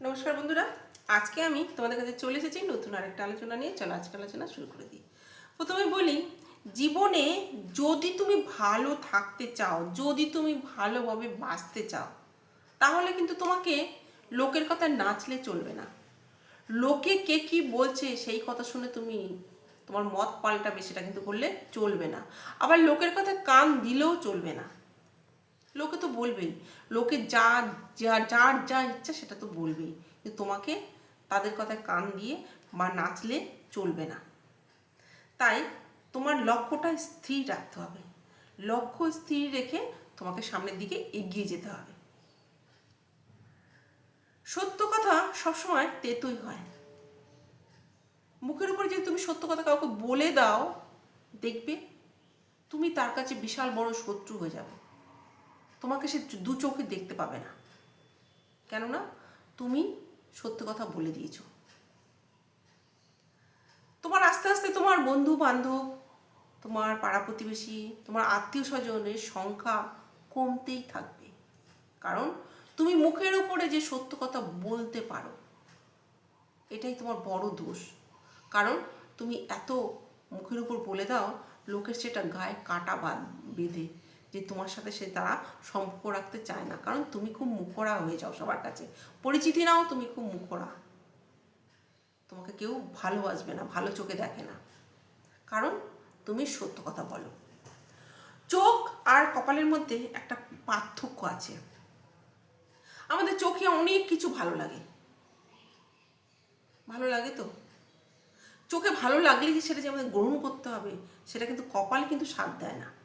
নমস্কার বন্ধুরা। আজকে আমি তোমাদের কাছে চলে এসেছি নতুন আরেকটা আলোচনা নিয়ে। চলো আজকে আলোচনা শুরু করে দিই। প্রথমে বলি, জীবনে যদি তুমি ভালো থাকতে চাও, যদি তুমি ভালোভাবে বাঁচতে চাও, তাহলে কিন্তু তোমাকে লোকের কথা নাচলে চলবে না। লোকে কে কি বলছে সেই কথা শুনে তুমি তোমার মত পাল্টাবে, সেটা কিন্তু করলে চলবে না। আবার লোকের কথা কান দিলেও চলবে না। বলবেই লোকে যা যা যার যা ইচ্ছা সেটা তো বলবেই। কিন্তু তোমাকে তাদের কথায় কান দিয়ে বা নাচলে চলবে না। তাই তোমার লক্ষ্যটা স্থির রাখতে হবে। লক্ষ্য স্থির রেখে তোমাকে সামনের দিকে এগিয়ে যেতে হবে। সত্য কথা সবসময় তেতই হয়। মুখের উপর যদি তুমি সত্য কথা কাউকে বলে দাও, দেখবে তুমি তার কাছে বিশাল বড় শত্রু হয়ে যাবে। তোমাকে সে দু চোখে দেখতে পাবে না। কেননা তুমি সত্য কথা বলে দিয়েছ। তোমার আস্তে আস্তে তোমার বন্ধু বান্ধব তোমার পাড়া প্রতিবেশী, তোমার আত্মীয় স্বজনের সংখ্যা কমতেই থাকবে। কারণ তুমি মুখের উপরে যে সত্য কথা বলতে পারো, এটাই তোমার বড় দোষ। কারণ তুমি এত মুখের উপর বলে দাও, লোকের সেটা গায়ে কাটা বাঁধ বেঁধে। যে তোমার সাথে সে তারা সম্পর্ক রাখতে চায় না। কারণ তুমি খুব মুখরা হয়ে যাও সবার কাছে। পরিচিতি নাও, তুমি খুব মুখরা তোমাকে কেউ ভালোবাসবে না, ভালো চোখে দেখে না। কারণ তুমি সত্য কথা বলো। চোখ আর কপালের মধ্যে একটা পার্থক্য আছে। আমাদের চোখে অনেক কিছু ভালো লাগে। ভালো লাগে তো? চোখে ভালো লাগলে যে সেটা যে আমাদের গ্রহণ করতে হবে? সেটা কিন্তু কপাল কিন্তু সাথ দেয় না।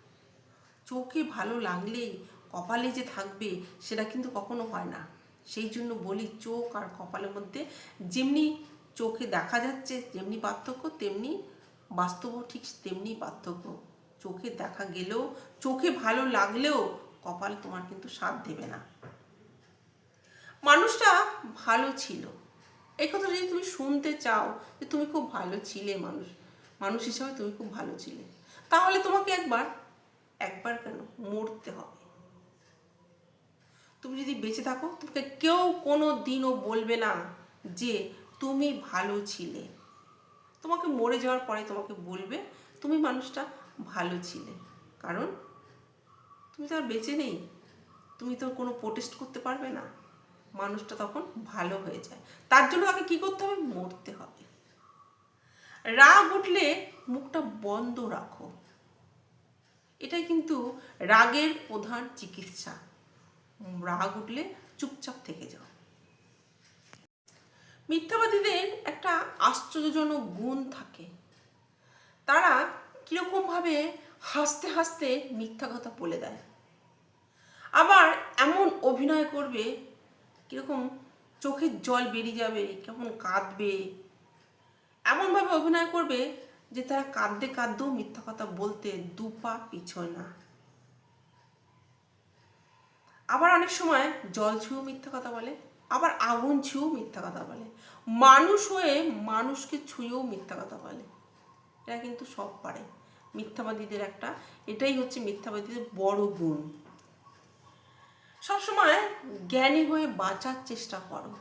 চোখে ভালো লাগলেই কপালে যে থাকবে, সেটা কিন্তু কখনো হয় না। সেই জন্য বলি চোখ আর কপালের মধ্যে যেমনি চোখে দেখা যাচ্ছে যেমনি পার্থক্য, তেমনি বাস্তব ঠিক তেমনি পার্থক্য। চোখে দেখা গেলেও, চোখে ভালো লাগলেও কপাল তোমার কিন্তু সাথ দেবে না। মানুষটা ভালো ছিল। এই কথা যদি তুমি শুনতে চাও যে তুমি খুব ভালো ছিলে মানুষ মানুষ হিসাবে তুমি খুব ভালো ছিলে, তাহলে তোমাকে একবার একবার কেন মরতে হবে? তুমি যদি বেঁচে থাকো, তোমাকে কেউ কোনো দিনও বলবে না যে তুমি ভালো ছিলে। তোমাকে মরে যাওয়ার পরে তোমাকে বলবে, তুমি মানুষটা ভালো ছিলে। কারণ তুমি তো আর বেঁচে নেই। তুমি তো কোনো প্রোটেস্ট করতে পারবে না। মানুষটা তখন ভালো হয়ে যায়। তার জন্য তাকে কী করতে হবে? মরতে হবে। রাগ উঠলে মুখটা বন্ধ রাখো। এটাই কিন্তু রাগের প্রধান চিকিৎসা। রাগ উঠলে চুপচাপ থেকে যাও। মিথ্যাবাদীদের একটা আশ্চর্যজনক গুণ থাকে। তারা কীরকমভাবে হাসতে হাসতে মিথ্যা কথা বলে দেয়। আবার এমন অভিনয় করবে, কীরকম চোখের জল বেরিয়ে যাবে, কেমন কাঁদবে। এমনভাবে অভিনয় করবে যে তারা কাঁদতে কাঁদতেও মিথ্যা কথা বলতে দু পা পিছয় না। আবার অনেক সময় জল ছুঁয়েও মিথ্যা কথা বলে, আবার আগুন ছুঁয়েও মিথ্যা কথা বলে। মানুষ হয়ে মানুষকে ছুঁয়েও মিথ্যা কথা বলে। এটা কিন্তু সব পারে। মিথ্যাবাদীদের একটা, এটাই হচ্ছে মিথ্যাবাদীদের বড় গুণ। সবসময় জ্ঞানী হয়ে বাঁচার চেষ্টা করো।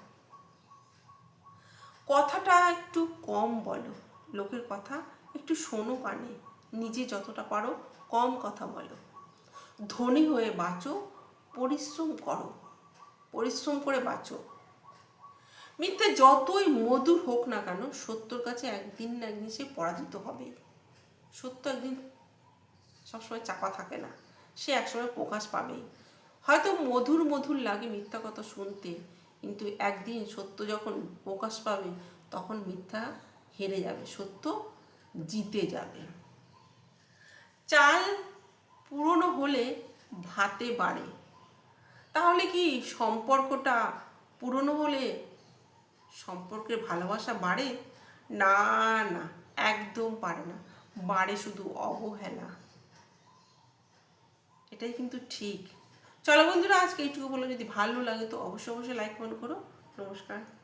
কথাটা একটু কম বলো। লোকের কথা একটু শোনো কানে নিজে যতটা পারো কম কথা বলো। ধনী হয়ে বাঁচো, পরিশ্রম করো, পরিশ্রম করে বাঁচো। মিথ্যে যতই মধুর হোক না কেন, সত্যর কাছে একদিন না একদিন সে পরাজিত হবে। সত্য একদিন সবসময় চাপা থাকে না, সে একসময় প্রকাশ পাবেই হয়তো মধুর মধুর লাগে মিথ্যা কথা শুনতে, কিন্তু একদিন সত্য যখন প্রকাশ পাবে, তখন মিথ্যা হেরে যাবে। সত্য জিতে যাবে। চাল পুরনো হলে ভাতে বাড়ে। তাহলে কি সম্পর্কটা পুরনো হলে সম্পর্কের ভালোবাসা বাড়ে? না না, একদম পারে না। বাড়ে শুধু অবহেলা। এটাই কিন্তু ঠিক। চলো বন্ধুরা, আজকে এইটুকু বলো যদি ভালো লাগে তো অবশ্যই অবশ্যই লাইক কমেন্ট করো। নমস্কার।